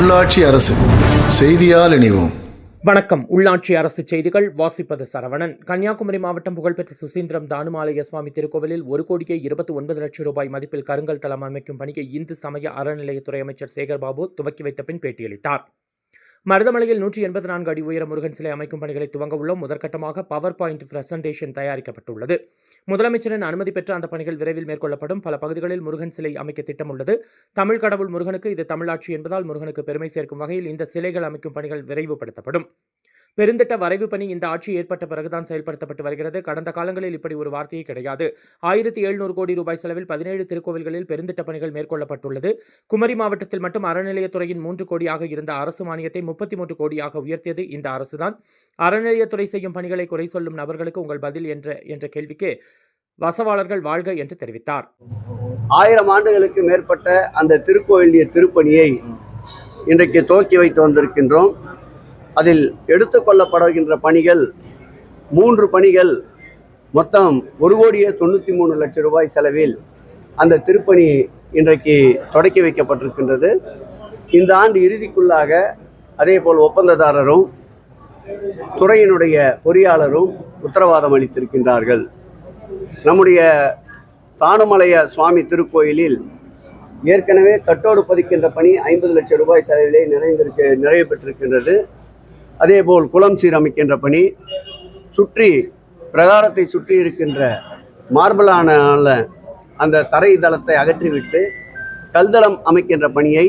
உள்ளாட்சி அரசு செய்தியால் இணைவோம். வணக்கம். உள்ளாட்சி அரசு செய்திகள் வாசிப்பது சரவணன். கன்னியாகுமரி மாவட்டம் புகழ்பெற்ற சுசீந்திரம் தானுமாலய சுவாமி திருக்கோவிலில் ஒரு கோடியே இருபத்தி ஒன்பது லட்சம் ரூபாய் மதிப்பில் கருங்கல் தளம் அமைக்கும் பணியை இந்து சமய அறநிலையத்துறை அமைச்சர் சேகர்பாபு துவக்கி வைத்த பின் பேட்டியளித்தார். மருதமலையில் நூற்றி எண்பத்தி நான்கு அடி உயர முருகன் சிலை அமைக்கும் பணிகளை துவங்க உள்ளோம். முதற்கட்டமாக பவர் பாயிண்ட் பிரசன்டேஷன் தயாரிக்கப்பட்டுள்ளது. முதலமைச்சரின் அனுமதி பெற்ற அந்த பணிகள் விரைவில் மேற்கொள்ளப்படும். பல பகுதிகளில் முருகன் சிலை அமைக்க திட்டம் உள்ளது தமிழ் கடவுள் முருகனுக்கு இது தமிழாட்சி என்பதால் முருகனுக்கு பெருமை சேர்க்கும் வகையில் இந்த சிலைகள் அமைக்கும் பணிகள் விரைவுபடுத்தப்படும். பெருந்திட்ட வரைவு பணி இந்த ஆட்சி ஏற்பட்ட பிறகுதான் செயல்படுத்தப்பட்டு வருகிறது. கடந்த காலங்களில் இப்படி ஒரு வார்த்தையே கிடையாது. ஆயிரத்தி எழுநூறு கோடி ரூபாய் செலவில் பதினேழு திருக்கோவில்களில் பெருந்திட்ட பணிகள் மேற்கொள்ளப்பட்டுள்ளது. குமரி மாவட்டத்தில் மட்டும் அறநிலையத்துறையின் மூன்று கோடியாக இருந்த அரசு மானியத்தை முப்பத்தி மூன்று கோடியாக உயர்த்தியது இந்த அரசுதான். அறநிலையத்துறை செய்யும் பணிகளை குறை சொல்லும் நபர்களுக்கு உங்கள் பதில் என்ற என்ற கேள்விக்கு வசவாளர்கள் வாழ்க என்று தெரிவித்தார். ஆயிரம் ஆண்டுகளுக்கு மேற்பட்ட அந்த திருக்கோயிலிய திருப்பணியை இன்றைக்கு துவக்கி வைத்து வந்திருக்கின்றோம். அதில் எடுத்துக்கொள்ளப்படுகின்ற பணிகள் மூன்று பணிகள் மொத்தம் ஒரு கோடியே தொண்ணூற்றி மூணு லட்சம் ரூபாய் செலவில் அந்த திருப்பணி இன்றைக்கு தொடக்கி வைக்கப்பட்டிருக்கின்றது. இந்த ஆண்டு இறுதிக்குள்ளாக அதேபோல் ஒப்பந்ததாரரும் துறையினுடைய பொறியாளரும் உத்தரவாதம் அளித்திருக்கின்றார்கள். நம்முடைய தானுமலைய சுவாமி திருக்கோயிலில் ஏற்கனவே கட்டோடு பதிக்கின்ற பணி ஐம்பது லட்சம் ரூபாய் செலவிலே நிறைந்திருக்க நிறைவு பெற்றிருக்கின்றது. அதேபோல் குளம் சீரமைக்கின்ற பணி சுற்றி பிரகாரத்தை சுற்றி இருக்கின்ற மார்பலான அந்த தரை தளத்தை அகற்றிவிட்டு கல்தளம் அமைக்கின்ற பணியை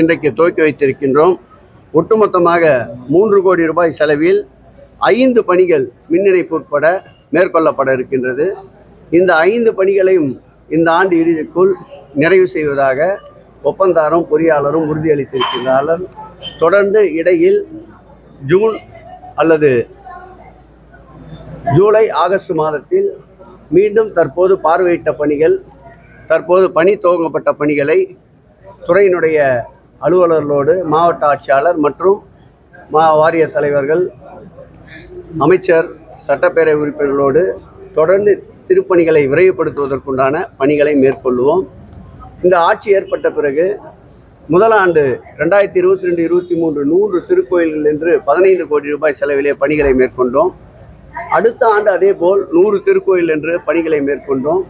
இன்றைக்கு துவக்கி வைத்திருக்கின்றோம். ஒட்டுமொத்தமாக மூன்று கோடி ரூபாய் செலவில் ஐந்து பணிகள் மின் இணைப்பு உட்பட மேற்கொள்ளப்பட இருக்கின்றது. இந்த ஐந்து பணிகளையும் இந்த ஆண்டு இறுதிக்குள் நிறைவு செய்வதாக ஒப்பந்தாரும் பொறியாளரும் உறுதியளித்திருக்கிறார்கள் தொடர்ந்து இடையில் ஜூன் அல்லது ஜூலை ஆகஸ்ட் மாதத்தில் மீண்டும் தற்போது பார்வையிட்ட பணிகள் தற்போது பணி துவங்கப்பட்ட பணிகளை துறையினுடைய அலுவலர்களோடு மாவட்ட ஆட்சியாளர் மற்றும் மா வாரிய தலைவர்கள் அமைச்சர் சட்டப்பேரவை உறுப்பினர்களோடு தொடர்ந்து திருப்பணிகளை விரைவுபடுத்துவதற்குண்டான பணிகளை மேற்கொள்வோம். இந்த ஆட்சி ஏற்பட்ட பிறகு முதல் ஆண்டு ரெண்டாயிரத்தி இருபத்தி ரெண்டு இருபத்தி மூன்று நூறு திருக்கோயில்கள் என்று பதினைந்து கோடி ரூபாய் செலவிலே பணிகளை மேற்கொண்டோம். அடுத்த ஆண்டு அதே போல் நூறு திருக்கோயில் என்று பணிகளை மேற்கொண்டோம்.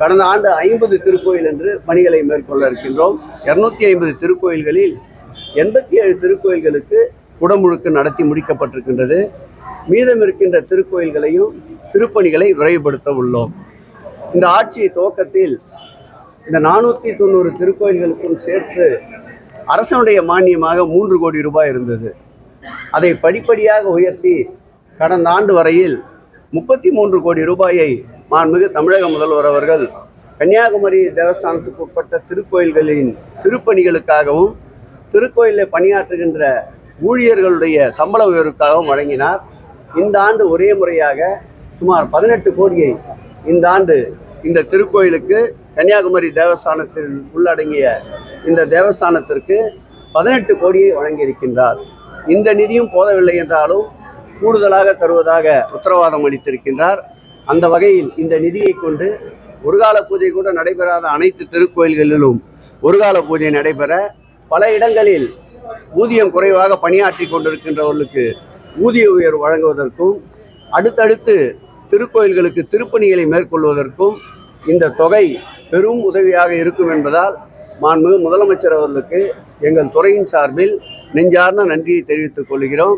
கடந்த ஆண்டு ஐம்பது திருக்கோயில் என்று பணிகளை மேற்கொள்ள இருக்கின்றோம். இரநூத்தி ஐம்பது திருக்கோயில்களில் எண்பத்தி ஏழு திருக்கோயில்களுக்கு குடமுழுக்கு நடத்தி முடிக்கப்பட்டிருக்கின்றது. மீதம் இருக்கின்ற திருக்கோயில்களையும் திருப்பணிகளை விரைவுபடுத்த உள்ளோம். இந்த ஆட்சி துவக்கத்தில் இந்த நானூற்றி தொண்ணூறு திருக்கோயில்களுக்கும் சேர்த்து அரசனுடைய மானியமாக மூன்று கோடி ரூபாய் இருந்தது. அதை படிப்படியாக உயர்த்தி கடந்த ஆண்டு வரையில் முப்பத்தி மூன்று கோடி ரூபாயை மாண்புமிகு தமிழக முதல்வர் அவர்கள் கன்னியாகுமரி தேவஸ்தானத்துக்கு உட்பட்ட திருக்கோயில்களின் திருப்பணிகளுக்காகவும் திருக்கோயிலில் பணியாற்றுகின்ற ஊழியர்களுடைய சம்பள உயர்வுக்காகவும் வழங்கினார். இந்த ஆண்டு ஒரே முறையாக சுமார் பதினெட்டு கோடியை இந்த ஆண்டு இந்த திருக்கோயிலுக்கு கன்னியாகுமரி தேவஸ்தானத்தில் உள்ளடங்கிய இந்த தேவஸ்தானத்திற்கு பதினெட்டு கோடியை வழங்கியிருக்கின்றார். இந்த நிதியும் போதவில்லை என்றாலும் கூடுதலாக தருவதாக உத்தரவாதம் அளித்திருக்கின்றார். அந்த வகையில் இந்த நிதியை கொண்டு ஒருகால பூஜை கூட நடைபெறாத அனைத்து திருக்கோயில்களிலும் ஒருகால பூஜை நடைபெற பல இடங்களில் ஊதியம் குறைவாக பணியாற்றி கொண்டிருக்கின்றவர்களுக்கு ஊதிய உயர்வு வழங்குவதற்கும் அடுத்தடுத்து திருக்கோயில்களுக்கு திருப்பணிகளை மேற்கொள்வதற்கும் இந்த தொகை பெரும் உதவியாக இருக்கும் என்பதால் மாண்புமிகு முதலமைச்சர் அவர்களுக்கு எங்கள் துறையின் சார்பில் நெஞ்சார்ந்த நன்றியை தெரிவித்துக் கொள்கிறோம்.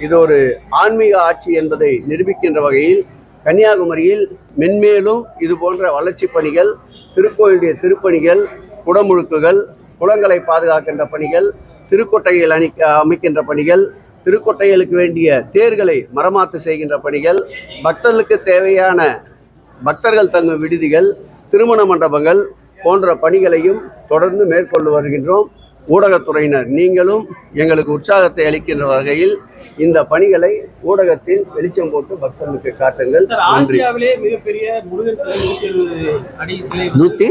இது ஒரு ஆன்மீக ஆட்சி என்பதை நிரூபிக்கின்ற வகையில் கன்னியாகுமரியில் மென்மேலும் இது போன்ற வளர்ச்சி பணிகள் திருக்கோயிலுடைய திருப்பணிகள் குடமுழுக்குகள் குளங்களை பாதுகாக்கின்ற பணிகள் திருக்கொட்டையில் அணி அமைக்கின்ற பணிகள் திருக்கொட்டைகளுக்கு வேண்டிய தேர்களை மரமாத்து செய்கின்ற பணிகள் பக்தர்களுக்கு தேவையான பக்தர்கள் தங்கும் விடுதிகள் திருமண மண்டபங்கள் போன்ற பணிகளையும் தொடர்ந்து மேற்கொண்டு வருகின்றோம். ஊடகத்துறையினர் நீங்களும் எங்களுக்கு உற்சாகத்தை அளிக்கின்ற வகையில் இந்த பணிகளை ஊடகத்தில் வெளிச்சம் போட்டு பக்தர்களுக்கு காட்டுங்கள். நன்றி. நூத்தி நூத்தி?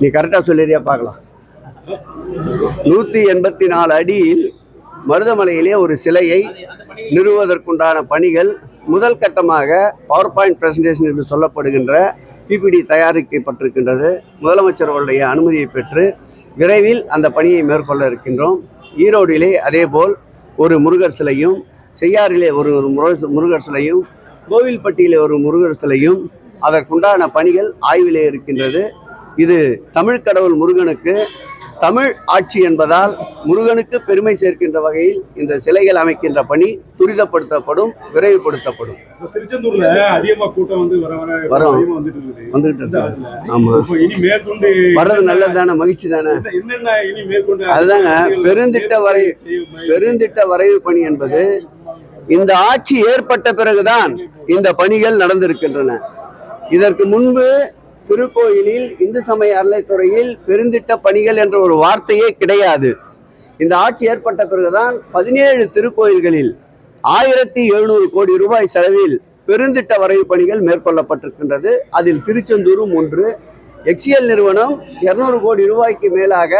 நீ கரெக்டாக சொல்லிடுறியா பார்க்கலாம். நூற்றி எண்பத்தி நாலு அடியில் மருதமலையிலே ஒரு சிலையை நிறுவுவதற்குண்டான பணிகள் முதல் கட்டமாக பவர் பாயிண்ட் பிரசன்டேஷன் என்று சொல்லப்படுகின்ற பிபிடி தயாரிக்கப்பட்டிருக்கின்றது. முதலமைச்சர் அவருடைய அனுமதியை பெற்று விரைவில் அந்த பணியை மேற்கொள்ள இருக்கின்றோம். ஈரோடிலே அதேபோல் ஒரு முருகர் சிலையும் செய்யாறிலே ஒரு ஒரு முருகர் முருகர் சிலையும் கோவில்பட்டியிலே ஒரு முருகர் சிலையும் அதற்குண்டான பணிகள் ஆய்விலே இருக்கின்றது. இது தமிழ் கடவுள் முருகனுக்கு தமிழ் ஆட்சி என்பதால் முருகனுக்கு பெருமை சேர்க்கின்ற வகையில் இந்த சிலைகள் அமைக்கின்ற பணி துரிதப்படுத்தப்படும் விரைவுபடுத்தப்படும். திருச்செந்தூர்ல அதிகமா கூட்டம் வந்து வர வர வந்துட்டு. ஆமா. மேற்கொண்டு வர்றது நல்லது தானே மகிழ்ச்சி தானே? அதுதாங்க, பெருந்திட்ட வரை- பெருந்திட்ட வரைவு பணி என்பது இந்த ஆட்சி ஏற்பட்ட பிறகுதான் இந்த பணிகள் நடந்திருக்கின்றன. இதற்கு முன்பு திருக்கோயிலில் இந்து சமய அறநிலைத்துறையில் பெருந்திட்ட பணிகள் என்ற ஒரு வார்த்தையே கிடையாது. இந்த ஆட்சி ஏற்பட்ட பிறகுதான் பதினேழு திருக்கோயில்களில் ஆயிரத்தி எழுநூறு கோடி ரூபாய் செலவில் பெருந்திட்ட வரைவு பணிகள் மேற்கொள்ளப்பட்டிருக்கின்றது. அதில் திருச்செந்தூரும் ஒன்று எக்ஸிஎல் நிறுவனம் இருநூறு கோடி ரூபாய்க்கு மேலாக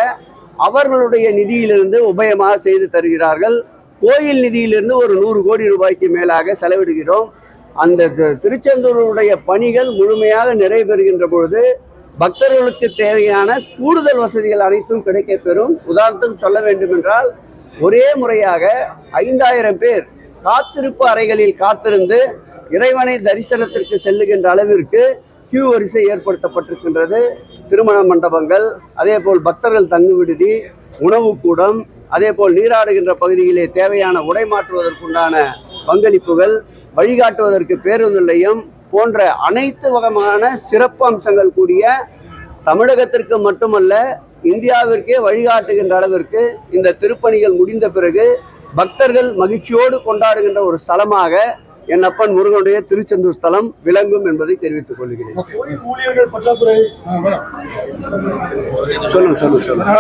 அவர்களுடைய நிதியிலிருந்து உபயமாக செய்து தருகிறார்கள். கோயில் நிதியிலிருந்து ஒரு நூறு கோடி ரூபாய்க்கு மேலாக செலவிடுகிறோம். அந்த திருச்செந்தூருடைய பணிகள் முழுமையாக நிறைவேறுகின்ற பொழுது பக்தர்களுக்கு தேவையான கூடுதல் வசதிகள் அனைத்தும் கிடைக்கப்பெறும். உதாரணத்துக்கு சொல்ல வேண்டும் என்றால் ஒரே முறையாக ஐந்தாயிரம் பேர் காத்திருப்பு அறைகளில் காத்திருந்து இறைவனை தரிசனத்திற்கு செல்லுகின்ற அளவிற்கு கியூ வரிசை ஏற்படுத்தப்பட்டிருக்கின்றது. திருமண மண்டபங்கள் அதே போல் பக்தர்கள் தங்கு விடுதி உணவு கூடம் அதே போல் நீராடுகின்ற பகுதியிலே தேவையான உடை மாற்றுவதற்குண்டான பங்களிப்புகள் வழிகாட்டுவதற்கு பேருந்து நிலையம் போன்ற அனைத்து வகையான சிறப்பு அம்சங்கள் கூடிய தமிழகத்திற்கு மட்டுமல்ல இந்தியாவிற்கே வழிகாட்டுகின்ற அளவிற்கு இந்த திருப்பணிகள் முடிந்த பிறகு பக்தர்கள் மகிழ்ச்சியோடு கொண்டாடுகின்ற ஒரு ஸ்தலமாக என் அப்பன் முருகனுடைய திருச்செந்தூர் ஸ்தலம் விளங்கும் என்பதை தெரிவித்துக் கொள்கிறேன். சொல்லுங்க சொல்லுங்க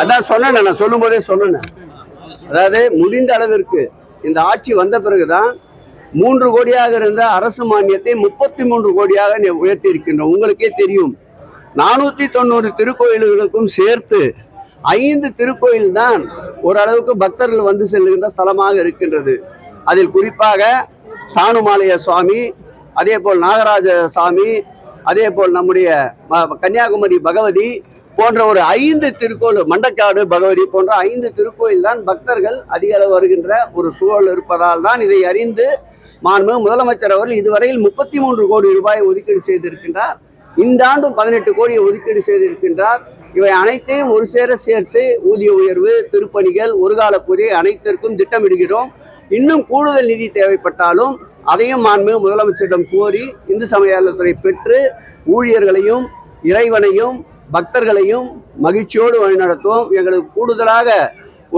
அதான் சொன்னேன் நான் சொல்லும் போதே சொன்னேன். அதாவது முடிந்த அளவிற்கு இந்த ஆட்சி வந்த பிறகுதான் மூன்று கோடியாக இருந்த அரசு மானியத்தை முப்பத்தி மூன்று கோடியாக உயர்த்தி இருக்கின்றோம் உங்களுக்கே தெரியும். நானூத்தி தொண்ணூறு திருக்கோயில்களுக்கும் சேர்த்து ஐந்து திருக்கோயில் தான் ஓரளவுக்கு பக்தர்கள் வந்து செல்கின்ற ஸ்தலமாக இருக்கின்றது. அதில் குறிப்பாக தானுமாலய சுவாமி அதே போல் நாகராஜ சாமி அதே போல் நம்முடைய கன்னியாகுமரி பகவதி போன்ற ஒரு ஐந்து திருக்கோயில் மண்டக்காடு பகவதி போன்ற ஐந்து திருக்கோயில் தான் பக்தர்கள் அதிக அளவு வருகின்ற ஒரு சூழல் இருப்பதால் தான் இதை அறிந்து மாண்புமிகு முதலமைச்சர் அவர்கள் இதுவரையில் முப்பத்தி மூன்று கோடி ரூபாய் ஒதுக்கீடு செய்திருக்கின்றார். இந்த ஆண்டும் பதினெட்டு கோடியை ஒதுக்கீடு செய்திருக்கின்றார். இவை அனைத்தையும் ஒரு சேர சேர்த்து ஊதிய உயர்வு திருப்பணிகள் ஒருகால பூஜை அனைத்திற்கும் திட்டமிடுகிறோம். இன்னும் கூடுதல் நிதி தேவைப்பட்டாலும் அதையும் மாண்புமிகு முதலமைச்சரிடம் கோரி இந்து சமயத்துறை பெற்று ஊழியர்களையும் இறைவனையும் பக்தர்களையும் மகிழ்ச்சியோடு வழிநடத்துவோம். எங்களுக்கு கூடுதலாக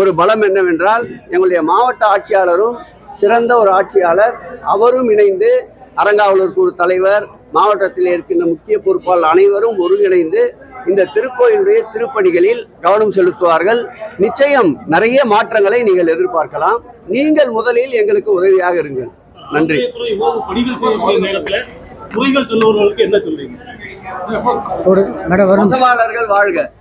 ஒரு பலம் என்னவென்றால் எங்களுடைய மாவட்ட ஆட்சியாளரும் சிறந்த ஒரு ஆட்சியாளர். அவரும் இணைந்து அறங்காவலர் குழு தலைவர் மாவட்டத்தில் இருக்கின்ற முக்கிய பொறுப்பாளர் அனைவரும் ஒருங்கிணைந்து இந்த திருக்கோயிலுடைய திருப்பணிகளில் கவனம் செலுத்துவார்கள். நிச்சயம் நிறைய மாற்றங்களை நீங்கள் எதிர்பார்க்கலாம். நீங்கள் முதலில் எங்களுக்கு உதவியாக இருங்கள். நன்றி. வாழ்க.